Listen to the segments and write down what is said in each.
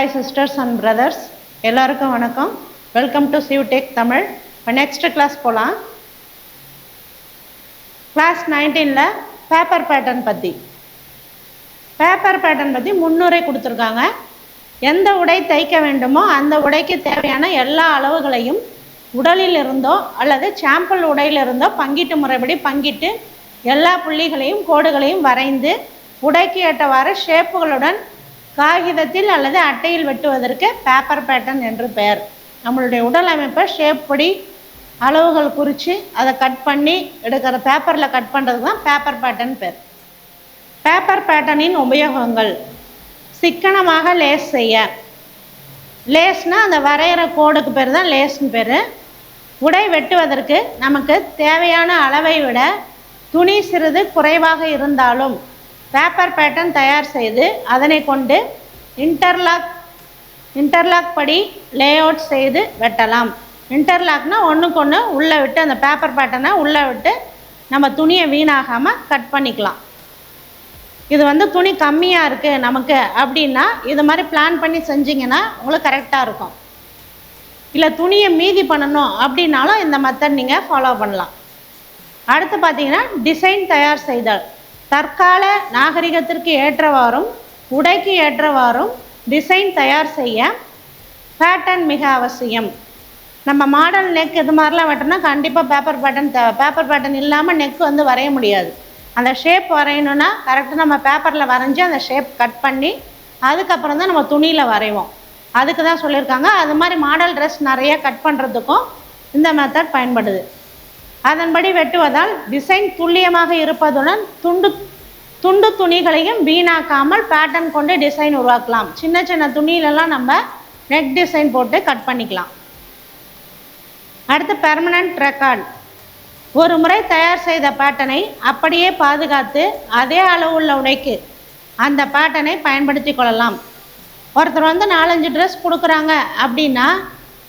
Hi sisters and brothers எல்லாருக்கும் வணக்கம். Welcome to சிவ்டெக் தமிழ் இப்போ நெக்ஸ்ட் கிளாஸ் போகலாம் கிளாஸ் நைன்டீனில் பேப்பர் பேட்டர்ன் பற்றி பேப்பர் பேட்டர்ன் பற்றி முன்னுரை கொடுத்துருக்காங்க. எந்த உடை தைக்க வேண்டுமோ அந்த உடைக்கு தேவையான எல்லா அளவுகளையும் உடலில் இருந்தோ அல்லது சாம்பிள் உடையிலிருந்தோ இருந்தோ முறைப்படி பங்கிட்டு எல்லா புள்ளிகளையும் கோடுகளையும் வரைந்து உடைக்கு ஏற்றவாறு ஷேப்புகளுடன் காகிதத்தில் அல்லது அட்டையில் வெட்டுவதற்கு பேப்பர் பேட்டர்ன் என்று பெயர். நம்மளுடைய உடல் அமைப்பை ஷேப் படி அளவுகள் குறித்து அதை கட் பண்ணி எடுக்கிற பேப்பரில் கட் பண்ணுறது தான் பேப்பர் பேட்டர்ன் பேர். பேப்பர் பேட்டர்னின் உபயோகங்கள். சிக்கனமாக லேஸ் செய்ய. லேஸ்னால் அந்த வரைகிற கோடுக்கு பேர் தான் லேஸ்னு பேர். உடை வெட்டுவதற்கு நமக்கு தேவையான அளவை விட துணி சிறிது குறைவாக இருந்தாலும் பேப்பர் பேட்டர்ன் தயார் செய்து அதனை கொண்டு இன்டர்லாக் இன்டர்லாக் படி லேஅவுட் செய்து வெட்டலாம். இன்டர்லாக்னால் ஒன்றுக்கு ஒன்று உள்ளே விட்டு அந்த பேப்பர் பேட்டர்னை உள்ளே விட்டு நம்ம துணியை வீணாகாமல் கட் பண்ணிக்கலாம். இது வந்து துணி கம்மியாக இருக்குது நமக்கு அப்படின்னா இது மாதிரி பிளான் பண்ணி செஞ்சிங்கன்னா உங்களுக்கு கரெக்டாக இருக்கும். இல்லை துணியை மீதி பண்ணணும் அப்படின்னாலும் இந்த மெத்தட் நீங்கள் ஃபாலோ பண்ணலாம். அடுத்து பார்த்தீங்கன்னா டிசைன் தயார் செய்தல். தற்கால நாகரிகத்திற்கு ஏற்றவாறும் உடைக்கு ஏற்றவாறும் டிசைன் தயார் செய்ய பேட்டர்ன் மிக அவசியம். நம்ம மாடல் நெக் இது மாதிரிலாம் வெட்டினா கண்டிப்பாக பேப்பர் பேட்டர்ன் தேவை பேப்பர் பேட்டர்ன் இல்லாமல் நெக் வந்து வரைய முடியாது. அந்த ஷேப் வரையணுன்னா கரெக்டாக நம்ம பேப்பரில் வரைஞ்சி அந்த ஷேப் கட் பண்ணி அதுக்கப்புறம் தான் நம்ம துணியில் வரைவோம். அதுக்கு தான் சொல்லியிருக்காங்க. அது மாதிரி மாடல் ட்ரெஸ் நிறைய கட் பண்ணுறதுக்கும் இந்த மெத்தட் பயன்படுது. அதன்படி வெட்டுவதால் டிசைன் துல்லியமாக இருப்பதுடன் துண்டு துண்டு துணிகளையும் வீணாக்காமல் பேட்டர்ன் கொண்டு டிசைன் உருவாக்கலாம். சின்ன சின்ன துணியிலலாம் நம்ம நெக் டிசைன் போட்டு கட் பண்ணிக்கலாம். அடுத்து பெர்மனன்ட் ரெக்கார்ட் ஒரு முறை தயார் செய்த பேட்டனை அப்படியே பாதுகாத்து அதே அளவு உள்ள உடைக்கு அந்த பேட்டனை பயன்படுத்தி கொள்ளலாம். ஒருத்தர் வந்து நாலஞ்சு ட்ரெஸ் கொடுக்குறாங்க அப்படின்னா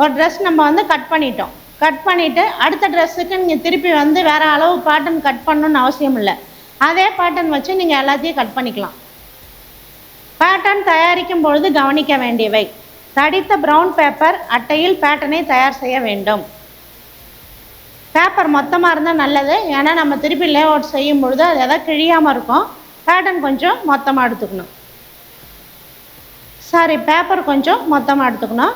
ஒரு ட்ரெஸ் நம்ம வந்து கட் பண்ணிட்டோம். கட் பண்ணிவிட்டு அடுத்த ட்ரெஸ்ஸுக்கு நீங்கள் திருப்பி வந்து வேறு அளவு பேட்டர்ன் கட் பண்ணணும்னு அவசியம் இல்லை. அதே பேட்டர்ன் வச்சு நீங்கள் எல்லாத்தையும் கட் பண்ணிக்கலாம். பேட்டர்ன் தயாரிக்கும் பொழுது கவனிக்க வேண்டியவை. தடித்த ப்ரௌன் பேப்பர் அட்டையில் பேட்டர்னை தயார் செய்ய வேண்டும். பேப்பர் மொத்தமாக இருந்தால் நல்லது. ஏன்னா நம்ம திருப்பி லே அவுட் செய்யும் பொழுது அது எதாவது கிழியாமல் இருக்கும். பேட்டர்ன் கொஞ்சம் மொத்தமாக எடுத்துக்கணும். சாரி பேப்பர் கொஞ்சம் மொத்தமாக எடுத்துக்கணும்.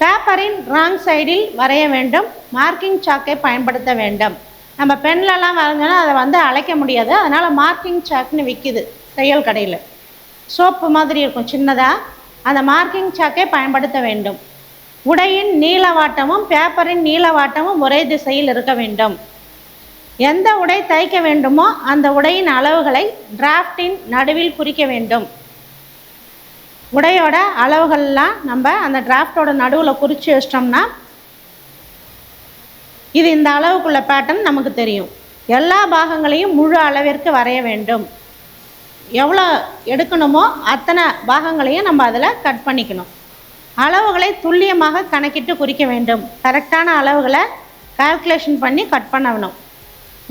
பேப்பரின் ராங் சைடில் வரைய வேண்டும். மார்க்கிங் சாக்கை பயன்படுத்த வேண்டும். நம்ம பென்லலாம் வரைஞ்சோன்னா அதை வந்து அழைக்க முடியாது. அதனால் மார்க்கிங் சாக்னு விற்கிது தையல் கடையில். சோப்பு மாதிரி இருக்கும் சின்னதாக அந்த மார்க்கிங் சாக்கை பயன்படுத்த வேண்டும். உடையின் நீளவாட்டமும் பேப்பரின் நீளவாட்டமும் ஒரே திசையில் இருக்க வேண்டும். எந்த உடை தைக்க வேண்டுமோ அந்த உடையின் அளவுகளை டிராஃப்டின் நடுவில் குறிக்க வேண்டும். உடையோட அளவுகள்லாம் நம்ம அந்த டிராஃப்டோட நடுவில் குறித்து வச்சிட்டோம்னா இது இந்த அளவுக்குள்ள பேட்டர்ன் நமக்கு தெரியும். எல்லா பாகங்களையும் முழு அளவிற்கு வரைய வேண்டும். எவ்வளோ எடுக்கணுமோ அத்தனை பாகங்களையும் நம்ம அதில் கட் பண்ணிக்கணும். அளவுகளை துல்லியமாக கணக்கிட்டு குறிக்க வேண்டும். கரெக்டான அளவுகளை கால்குலேஷன் பண்ணி கட் பண்ணணும்.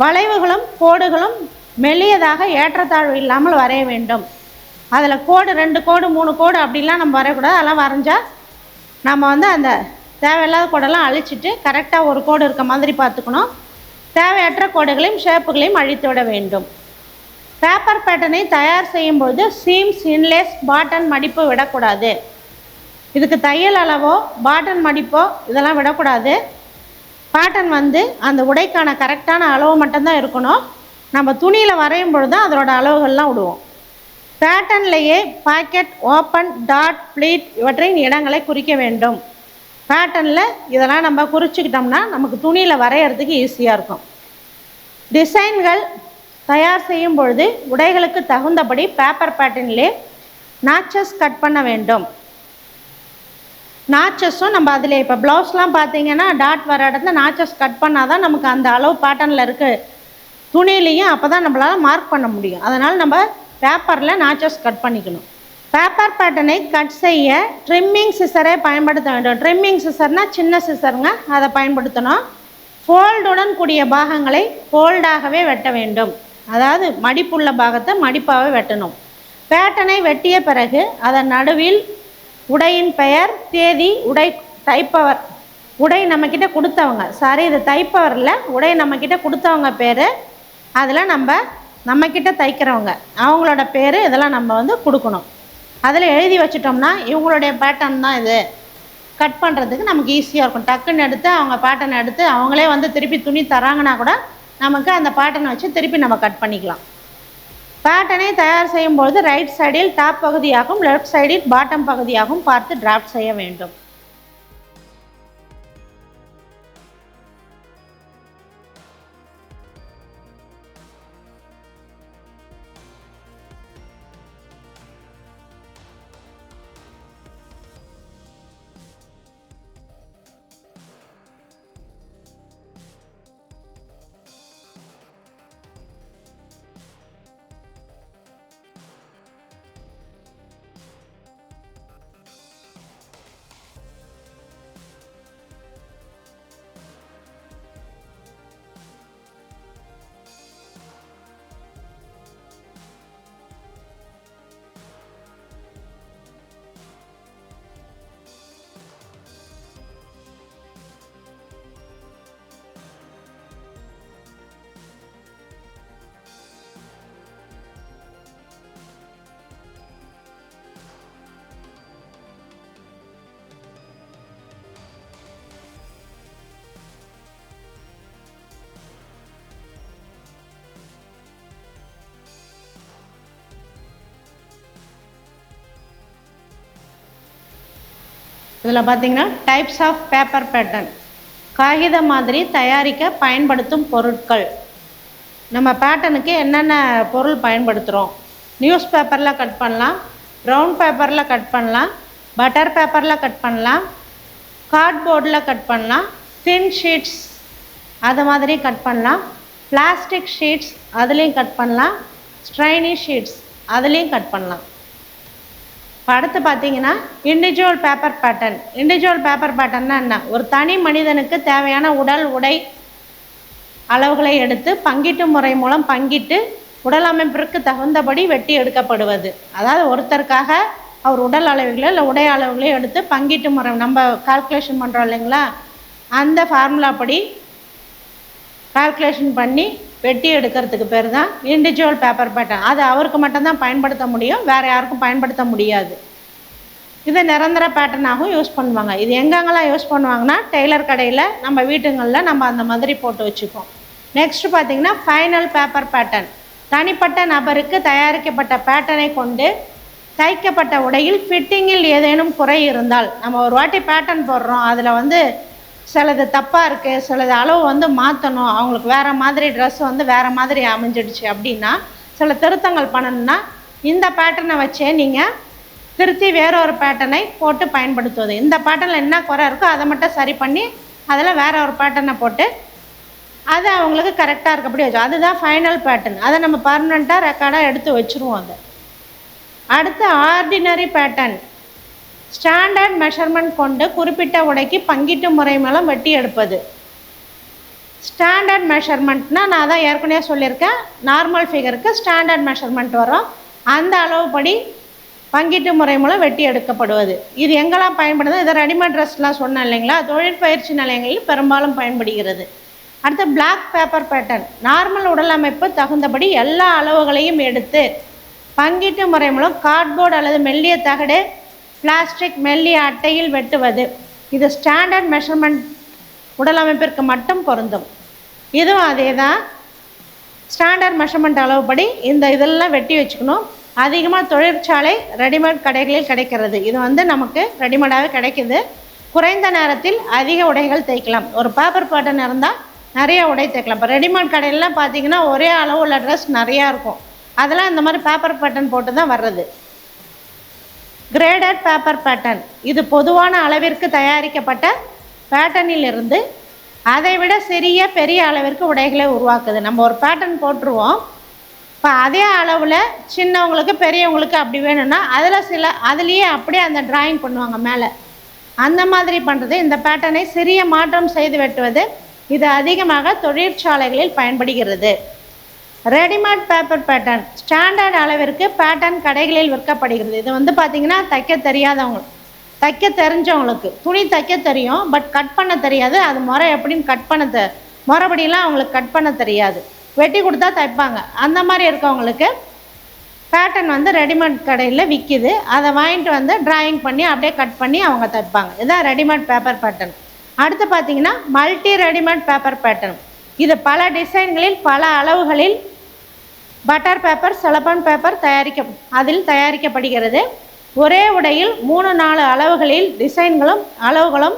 வளைவுகளும் கோடுகளும் மெல்லியதாக ஏற்றத்தாழ்வு இல்லாமல் வரைய வேண்டும். அதில் கோடு ரெண்டு கோடு மூணு கோடு அப்படிலாம் நம்ம வரையக்கூடாது அதெல்லாம் வரைஞ்சால் நம்ம வந்து அந்த தேவையில்லாத கோடெல்லாம் அழிச்சிட்டு கரெக்டாக ஒரு கோடு இருக்க மாதிரி பார்த்துக்கணும். தேவையற்ற கோடுகளையும் ஷேப்புகளையும் அழித்து விட வேண்டும். பேப்பர் பேட்டர்னை தயார் செய்யும்போது சீம்ஸ் இன்லேஸ் பாட்டன் மடிப்பு விடக்கூடாது. இதுக்கு தையல் அளவோ பாட்டன் மடிப்போ இதெல்லாம் விடக்கூடாது. பேட்டர்ன் வந்து அந்த உடைக்கான கரெக்டான அளவு மட்டும்தான் இருக்கணும். நம்ம துணியில் வரையும் பொழுது தான் அதோட அளவுகள்லாம் விடுவோம் பேட்டர்ன்லேயே பாக்கெட் ஓப்பன் டாட் ப்ளீட் இவற்றின் இடங்களை குறிக்க வேண்டும். பேட்டர்னில் இதெல்லாம் நம்ம குறிச்சிக்கிட்டோம்னா நமக்கு துணியில் வரைகிறதுக்கு ஈஸியாக இருக்கும். டிசைன்கள் தயார் செய்யும் பொழுது உடைகளுக்கு தகுந்தபடி பேப்பர் பேட்டர்னிலே நாச்சஸ் கட் பண்ண வேண்டும். நாச்சஸும் நம்ம அதில் இப்போ ப்ளவுஸ்லாம் பார்த்தீங்கன்னா டாட் வர இடத்துல நாச்சஸ் கட் பண்ணால் தான் நமக்கு அந்த அளவு பேட்டர்னில் இருக்குது துணியிலையும் அப்போ தான் நம்மளால் மார்க் பண்ண முடியும். அதனால் நம்ம பேப்பரில் நாச்சஸ் கட் பண்ணிக்கணும். பேப்பர் பேட்டர்னை கட் செய்ய ட்ரிம்மிங் சிசரை பயன்படுத்த வேண்டும். ட்ரிம்மிங் சிசர்னால் சின்ன சிசருங்க அதை பயன்படுத்தணும். ஃபோல்டுடன் கூடிய பாகங்களை ஃபோல்டாகவே வெட்ட வேண்டும். அதாவது மடிப்புள்ள பாகத்தை மடிப்பாகவே வெட்டணும். பேட்டனை வெட்டிய பிறகு அதன் நடுவில் உடையின் பெயர் தேதி உடை தைப்பவர் உடை நம்மக்கிட்ட கொடுத்தவங்க. சாரி இது தைப்பவரில் உடை நம்மக்கிட்ட கொடுத்தவங்க பேர். அதில் நம்ம நம்மக்கிட்ட தைக்கிறவங்க. அவங்களோட பேர் இதெல்லாம் நம்ம வந்து கொடுக்கணும். அதில் எழுதி வச்சிட்டோம்னா இவங்களுடைய பேட்டர்ன் தான் இது. கட் பண்ணுறதுக்கு நமக்கு ஈஸியாக இருக்கும். டக்குன்னு எடுத்து அவங்க பேட்டர்ன் எடுத்து அவங்களே வந்து திருப்பி துணி தராங்கன்னா கூட நமக்கு அந்த பேட்டர்னை வச்சு திருப்பி நம்ம கட் பண்ணிக்கலாம். பேட்டர்னை தயார் செய்யும்போது ரைட் சைடில் டாப் பகுதியாகவும் லெஃப்ட் சைடில் பாட்டம் பகுதியாகவும் பார்த்து டிராஃப்ட் செய்ய வேண்டும். இதில் பார்த்தீங்கன்னா டைப்ஸ் ஆஃப் பேப்பர் பேட்டர்ன் காகித மாதிரி தயாரிக்க பயன்படுத்தும் பொருட்கள். நம்ம பேட்டனுக்கு என்னென்ன பொருள் பயன்படுத்துகிறோம்? நியூஸ் பேப்பரில் கட் பண்ணலாம் ப்ரௌன் பேப்பரில் கட் பண்ணலாம் பட்டர் பேப்பரில் கட் பண்ணலாம் கார்ட்போர்டில் கட் பண்ணலாம் தின் ஷீட்ஸ் அது மாதிரி கட் பண்ணலாம் பிளாஸ்டிக் ஷீட்ஸ் அதுலேயும் கட் பண்ணலாம் ஸ்ட்ரைனி ஷீட்ஸ் அதுலேயும் கட் பண்ணலாம். அடுத்து பார்த்தீங்கன்னா individual paper pattern individual paper பேட்டர்னா என்ன? ஒரு தனி மனிதனுக்கு தேவையான உடல் உடை அளவுகளை எடுத்து பங்கீட்டு முறை மூலம் பங்கிட்டு உடல் அமைப்பிற்கு தகுந்தபடி வெட்டி எடுக்கப்படுவது. அதாவது ஒருத்தருக்காக அவர் உடல் அளவுகளோ இல்லை உடை அளவுகளோ எடுத்து பங்கீட்டு முறை நம்ம கால்குலேஷன் பண்ணுறோம் இல்லைங்களா? அந்த ஃபார்முலா படி கால்குலேஷன் பண்ணி வெட்டி எடுக்கிறதுக்கு பேர் தான் இண்டிவிஜுவல் பேப்பர் பேட்டர்ன் அது அவருக்கு மட்டும்தான் பயன்படுத்த முடியும் வேறு யாருக்கும் பயன்படுத்த முடியாது. இதை நிரந்தர பேட்டர்னாகவும் யூஸ் பண்ணுவாங்க. இது எங்கெங்கெல்லாம் யூஸ் பண்ணுவாங்கன்னா டெய்லர் கடையில் நம்ம வீட்டுங்களில் நம்ம அந்த மாதிரி போட்டு வச்சுப்போம். நெக்ஸ்ட் பார்த்தீங்கன்னா ஃபைனல் பேப்பர் பேட்டர்ன் தனிப்பட்ட நபருக்கு தயாரிக்கப்பட்ட பேட்டர்னை கொண்டு தைக்கப்பட்ட உடையில் ஃபிட்டிங்கில் ஏதேனும் குறை இருந்தால் நம்ம ஒரு வாட்டி பேட்டர்ன் போடுறோம் அதில் வந்து சிலது தப்பாக இருக்குது சிலது அளவு வந்து மாற்றணும் அவங்களுக்கு வேறு மாதிரி ட்ரெஸ் வந்து வேறு மாதிரி அமைஞ்சிடுச்சு அப்படின்னா சில திருத்தங்கள் பண்ணணும்னா இந்த பேட்டர்னை வச்சே நீங்கள் திருத்தி வேற ஒரு பேட்டர்னை போட்டு பயன்படுத்துவது. இந்த பேட்டர்னில் என்ன குறை இருக்கோ அதை மட்டும் சரி பண்ணி அதில் வேற ஒரு பேட்டர்னை போட்டு அது அவங்களுக்கு கரெக்டாக இருக்கப்படி வச்சு அதுதான் ஃபைனல் பேட்டர்ன் அதை நம்ம பர்மனெண்ட்டாக ரெக்கார்டாக எடுத்து வச்சுருவோம் அதை. அடுத்து ஆர்டினரி பேட்டர்ன் ஸ்டாண்டர்ட் மெஷர்மெண்ட் கொண்டு குறிப்பிட்ட உடைக்கு பங்கீட்டு முறை மூலம் வெட்டி எடுப்பது. ஸ்டாண்டர்ட் மெஷர்மெண்ட்னா நான் தான் ஏற்கனவே சொல்லியிருக்கேன். நார்மல் ஃபிகருக்கு ஸ்டாண்டர்ட் மெஷர்மெண்ட் வரும். அந்த அளவுப்படி பங்கீட்டு முறை மூலம் வெட்டி எடுக்கப்படுவது. இது எங்கெல்லாம் பயன்படுது? இதை ரெடிமேட் ட்ரெஸ்லாம் சொன்னேன் இல்லைங்களா? தொழிற்பயிற்சி நிலையங்களில் பெரும்பாலும் பயன்படுகிறது. அடுத்து பிளாக் பேப்பர் பேட்டர்ன் நார்மல் உடல் அமைப்பு தகுந்தபடி எல்லா அளவுகளையும் எடுத்து பங்கீட்டு முறை மூலம் கார்ட்போர்டு அல்லது மெல்லிய தகடு பிளாஸ்டிக் மெல்லிய அட்டையில் வெட்டுவது. இது ஸ்டாண்டர்ட் மெஷர்மெண்ட் உடலமைப்பிற்கு மட்டும் பொருந்தும். இதுவும் அதே தான் ஸ்டாண்டர்ட் மெஷர்மெண்ட் அளவுப்படி இந்த இதெல்லாம் வெட்டி வச்சுக்கணும். அதிகமாக தொழிற்சாலை ரெடிமேட் கடைகளில் கிடைக்கிறது. இது வந்து நமக்கு ரெடிமேடாகவே கிடைக்குது. குறைந்த நேரத்தில் அதிக உடைகள் தைக்கலாம் ஒரு பேப்பர் பாட்டன் இருந்தால் நிறைய உடை தைக்கலாம் இப்போ ரெடிமேட் கடையிலலாம் பார்த்தீங்கன்னா ஒரே அளவு உள்ள ட்ரெஸ் நிறையா இருக்கும். அதெல்லாம் இந்த மாதிரி பேப்பர் பாட்டன் போட்டு தான் வர்றது. கிரேடட் பேப்பர் பேட்டர்ன் இது பொதுவான அளவிற்கு தயாரிக்கப்பட்ட பேட்டர்னில் இருந்து அதை விட சிறிய பெரிய அளவிற்கு உடைகளை உருவாக்குது. நம்ம ஒரு பேட்டர்ன் போட்டுருவோம். இப்போ அதே அளவில் சின்னவங்களுக்கு பெரியவங்களுக்கு அப்படி வேணும்னா அதில் சில அதுலேயே அப்படியே அந்த டிராயிங் பண்ணுவாங்க மேலே. அந்த மாதிரி பண்ணுறது இந்த பேட்டர்னை சிறிய மாற்றம் செய்து வெட்டுவது இது அதிகமாக தொழிற்சாலைகளில் பயன்படுகிறது. Readymade paper pattern. ஸ்டாண்டர்ட் அளவிற்கு பேட்டர்ன் கடைகளில் விற்கப்படுகிறது. இது வந்து பார்த்திங்கன்னா தைக்க தெரியாதவங்க தைக்க தெரிஞ்சவங்களுக்கு. துணி தைக்க தெரியும் பட் கட் பண்ண தெரியாது. அது முறை எப்படின்னு கட் பண்ண தெ முறைப்படிலாம் அவங்களுக்கு கட் பண்ண தெரியாது. வெட்டி கொடுத்தா தைப்பாங்க. அந்த மாதிரி இருக்கவங்களுக்கு பேட்டர்ன் வந்து ரெடிமேட் கடையில் விற்கிது அதை வாங்கிட்டு வந்து டிராயிங் பண்ணி அப்படியே கட் பண்ணி அவங்க தைப்பாங்க. இதுதான் ரெடிமேட் பேப்பர் பேட்டர்ன். அடுத்து பார்த்தீங்கன்னா மல்டி ரெடிமேட் பேப்பர் பேட்டர்ன். இது பல டிசைன்களில் பல அளவுகளில் பட்டர் பேப்பர் செலபன் பேப்பர் தயாரிக்க அதில் தயாரிக்கப்படுகிறது. ஒரே உடையில் மூணு நாலு அளவுகளில் டிசைன்களும் அளவுகளும்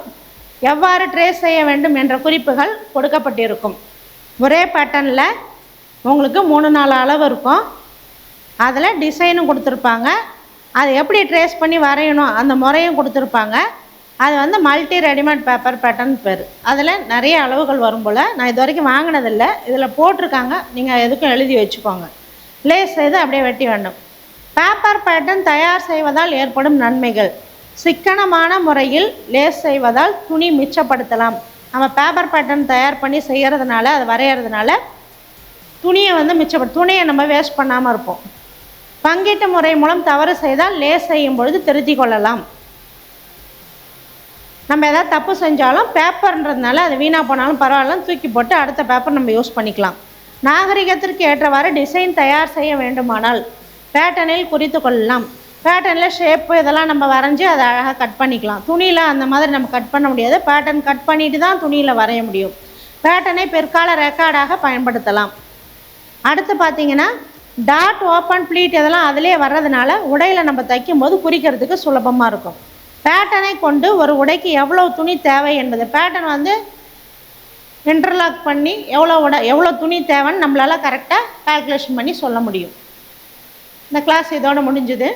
எவ்வாறு ட்ரேஸ் செய்ய வேண்டும் என்ற குறிப்புகள் கொடுக்கப்பட்டிருக்கும். ஒரே பேட்டர்னில் உங்களுக்கு மூணு நாலு அளவு இருக்கும். அதில் டிசைனும் கொடுத்துருப்பாங்க. அது எப்படி ட்ரேஸ் பண்ணி வரையணும் அந்த முறையும் கொடுத்துருப்பாங்க. அது வந்து மல்டி ரெடிமேட் பேப்பர் பேட்டர்ன் பேர். அதில் நிறைய அளவுகள் வரும் போல். நான் இது வரைக்கும் வாங்கினதில்லை. இதில் போட்டிருக்காங்க. நீங்கள் எதுக்கும் எழுதி வச்சுக்கோங்க. லேஸ் செய்து அப்படியே வெட்டி வேண்டும் பேப்பர் பேட்டர்ன் தயார் செய்வதால் ஏற்படும் நன்மைகள். சிக்கனமான முறையில் லேஸ் செய்வதால் துணி மிச்சப்படுத்தலாம். நம்ம பேப்பர் பேட்டர்ன் தயார் பண்ணி செய்கிறதுனால அது வரைகிறதுனால துணியை வந்து மிச்சப்படு துணியை நம்ம வேஸ்ட் பண்ணாமல் இருப்போம். பங்கீட்டு முறை மூலம் தவறு செய்தால் லேஸ் செய்யும் பொழுது திருத்திக் கொள்ளலாம். நம்ம எதாவது தப்பு செஞ்சாலும் பேப்பர்ன்றதுனால அது வீணாக போனாலும் பரவாயில்ல தூக்கி போட்டு அடுத்த பேப்பர் நம்ம யூஸ் பண்ணிக்கலாம். நாகரிகத்திற்கு ஏற்றவாறு டிசைன் தயார் செய்ய வேண்டுமானால் பேட்டர்னில் குறித்து கொள்ளலாம். பேட்டர்னில் ஷேப்பு இதெல்லாம் நம்ம வரைஞ்சி அதை அழகாக கட் பண்ணிக்கலாம். துணியில் அந்த மாதிரி நம்ம கட் பண்ண முடியாது. பேட்டர்ன் கட் பண்ணிட்டு தான் துணியில் வரைய முடியும். பேட்டர்னை பிற்கால ரெக்கார்டாக பயன்படுத்தலாம். அடுத்து பார்த்தீங்கன்னா டாட் ஓப்பன் ப்ளீட் இதெல்லாம் அதிலே வர்றதுனால உடையில் நம்ம தைக்கும் போது குறிக்கிறதுக்கு சுலபமாக இருக்கும். பேட்டனை கொண்டு ஒரு உடைக்கு எவ்வளோ துணி தேவை என்பது. பேட்டர்ன் வந்து இன்டர்லாக் பண்ணி எவ்வளோ உட எவ்வளோ துணி தேவைன்னு நம்மளால் கரெக்டாக கால்குலேஷன் பண்ணி சொல்ல முடியும். இந்த கிளாஸ் இதோட முடிஞ்சுது.